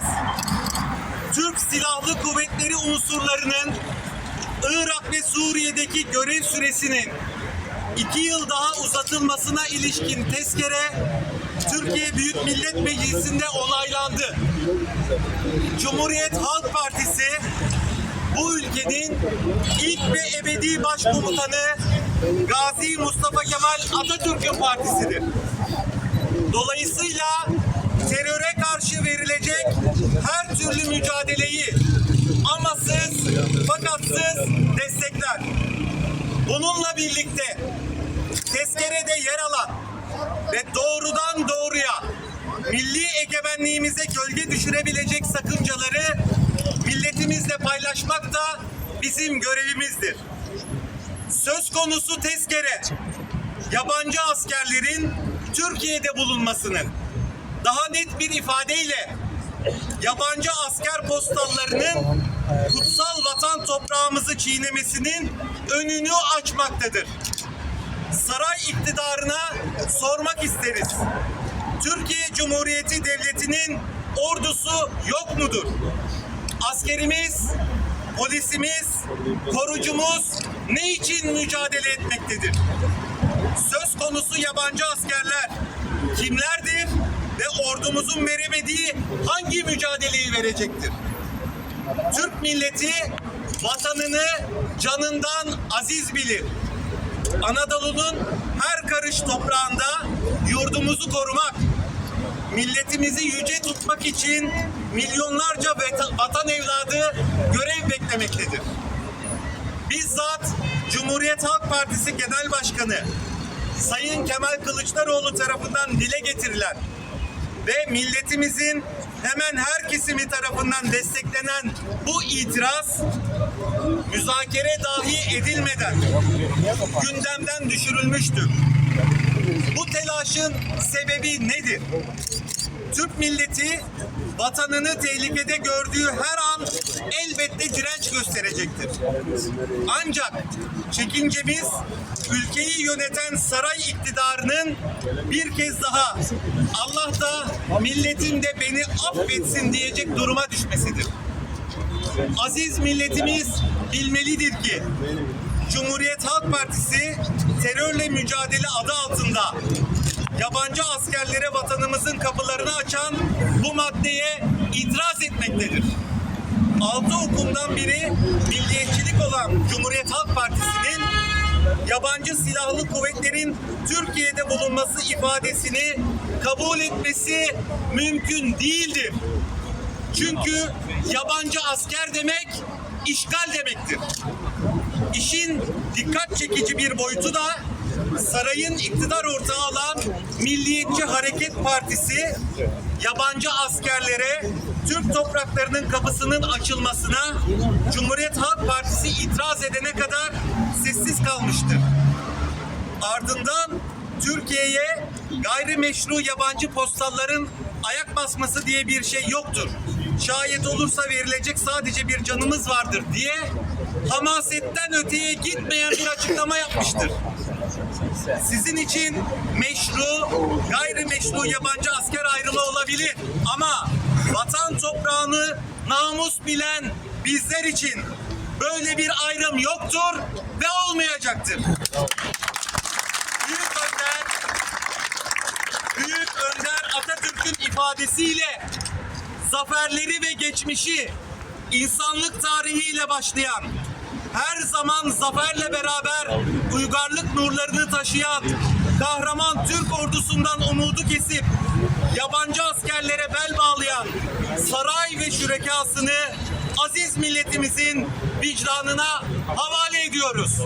miyiz? Türk Silahlı Kuvvetleri unsurlarının Irak ve Suriye'deki görev süresinin iki yıl daha uzatılmasına ilişkin tezkere Türkiye Büyük Millet Meclisi'nde onaylandı. Cumhuriyet Halk Partisi bu ülkenin ilk ve ebedi başkomutanı Gazi Mustafa Kemal Atatürk'ün partisidir. Dolayısıyla teröre karşı verilecek her türlü mücadeleyi amasız fakatsız destekler. Bununla birlikte tezkerede yer alan ve doğrudan doğruya milli egemenliğimize gölge düşürebilecek sakıncaları milletimizle paylaşmak da bizim görevimizdir. Söz konusu tezkere yabancı askerlerin Türkiye'de bulunmasının daha net bir ifadeyle yabancı asker postallarının kutsal vatan toprağımızı çiğnemesinin önünü açmaktadır. Saray iktidarına sormak isteriz. Türkiye Cumhuriyeti Devleti'nin ordusu yok mudur? Askerimiz, polisimiz, korucumuz ne için mücadele etmektedir? Söz konusu yabancı askerler kimlerdir ordumuzun veremediği hangi mücadeleyi verecektir? Türk milleti vatanını canından aziz bilir. Anadolu'nun her karış toprağında yurdumuzu korumak, milletimizi yüce tutmak için milyonlarca vatan evladı görev beklemektedir. Bizzat Cumhuriyet Halk Partisi Genel Başkanı Sayın Kemal Kılıçdaroğlu tarafından dile getirilen ve milletimizin hemen her kesimi tarafından desteklenen bu itiraz müzakere dahi edilmeden gündemden düşürülmüştür. Bu telaşın sebebi nedir? Türk milleti vatanını tehlikede gördüğü her an elbette direnç gösterecektir. Ancak çekincemiz ülkeyi yöneten saray iktidarının bir kez daha Allah da milletim de beni affetsin diyecek duruma düşmesidir. Aziz milletimiz bilmelidir ki Cumhuriyet Halk Partisi terörle mücadele adı altında yabancı askerlere vatanımızın kapılarını açan bu maddeye itiraz etmektedir. Altı hukumdan biri milliyetçilik olan Cumhuriyet Halk Partisi'nin yabancı silahlı kuvvetlerin Türkiye'de bulunması ifadesini kabul etmesi mümkün değildir. Çünkü yabancı asker demek işgal demektir. İşin dikkat çekici bir boyutu da sarayın iktidar ortağı olan Milliyetçi Hareket Partisi yabancı askerlere Türk topraklarının kapısının açılmasına Cumhuriyet Halk Partisi itiraz edene kadar sessiz kalmıştır. Ardından Türkiye'ye gayrimeşru yabancı postalların ayak basması diye bir şey yoktur. Şayet olursa verilecek sadece bir canımız vardır diye hamasetten öteye gitmeyen bir açıklama yapmıştır. Sizin için meşru, gayrimeşru yabancı asker ayrımı olabilir ama vatan toprağını namus bilen bizler için böyle bir ayrım yoktur ve olmayacaktır. Büyük Önder, Büyük Önder Atatürk'ün ifadesiyle zaferleri ve geçmişi insanlık tarihiyle başlayan her zaman zaferle beraber uygarlık nurlarını taşıyan kahraman Türk ordusundan umudu kesip yabancı askerlere bel bağlayan saray ve şürekasını aziz milletimizin vicdanına havale ediyoruz.